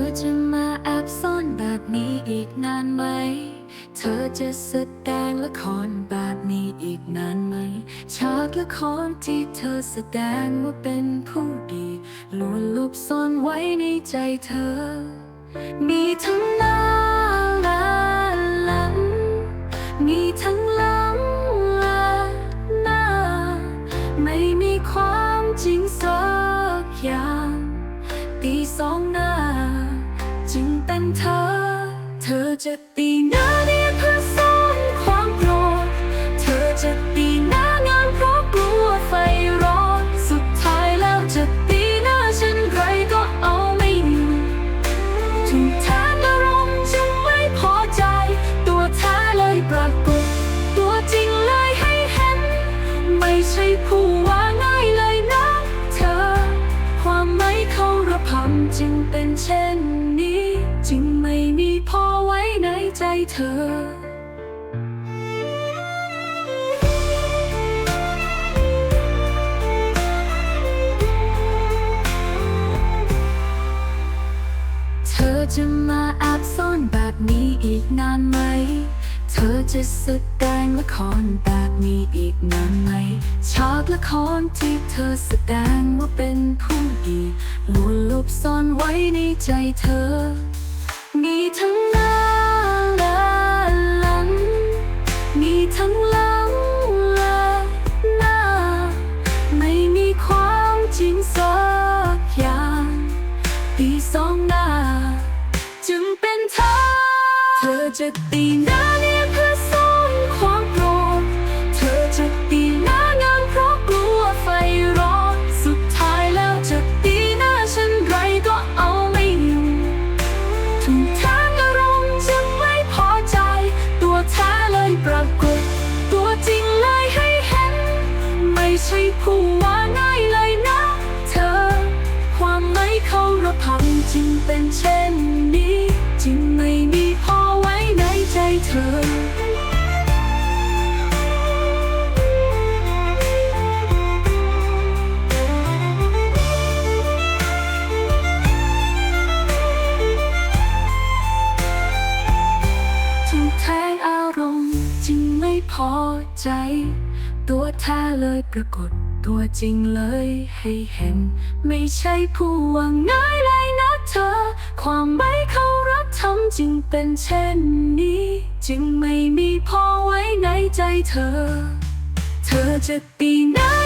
อจะมาแอบซ่อนแบบนี้อีกนานไหม เธอจะแสดงละครแบบนี้อีกนานไหม ฉากละครที่เธอแสดงว่าเป็นผู้ดีลวนลบซ่อนไว้ในใจเธอ มีทั้งหน้าและหลัง มีทั้งหลังและหน้า ไม่มีความจริงสั จะตีหน้าเนียเพื่อซ่อนความโกรธ เธอจะตีหน้างามเพราะกลัวไฟร้อน สุดท้ายแล้วจะตีหน้าฉันไรก็เอาไม่อยู่ถูกแทนอารมณ์จึงไม่พอใจ ตัวแท้เลยปรากฏ ตัวจริงเลยให้เห็น ไม่ใช่ผู้ว่าง่ายเลยนะเธอ ความไม่เคารพธรรมจึงเป็นเช่นนี้ จึงไม่มีพอไว้ในใจเธอ เธอจะมาแอบซ่อนแบบนี้อีกนานไหม เธอจะแสดงละครแบบนี้อีกนานไหม ฉากละครที่เธอแสดงว่าเป็นผู้ดีลวนลบซ่อนไว้ในใจเธอ จะตีหน้าเนี่ยเพื่อซ่อนความโกรธเธอจะตีหน้างามเพราะกลัวไฟร้อนสุดท้ายแล้วจะตีหน้าฉันไรก็เอาไม่อยู่ถูกทางอารมณ์จึงไม่พอใจ ตัวแท้เลยปรากฏ ตัวจริงเลยให้เห็น ไม่ใช่ผู้ว่าง่ายเลยนะ เธอ ความไม่เคารพธรรมจึงเป็นเช่นนี้จึงไม่มีพอไว้ใน เธอถูกแทงอารมณ์จึงไม่พอใจ ตัวแท้เลยปรากฏตัวจริงเลยให้เห็น ไม่ใช่ผู้ว่าง่ายเลยนะเธอ ความไม่เคารพธรรม จึงเป็นเช่นนี้ จึงไม่มีพอไว้ในใจเธอ เธอจะตีหน้า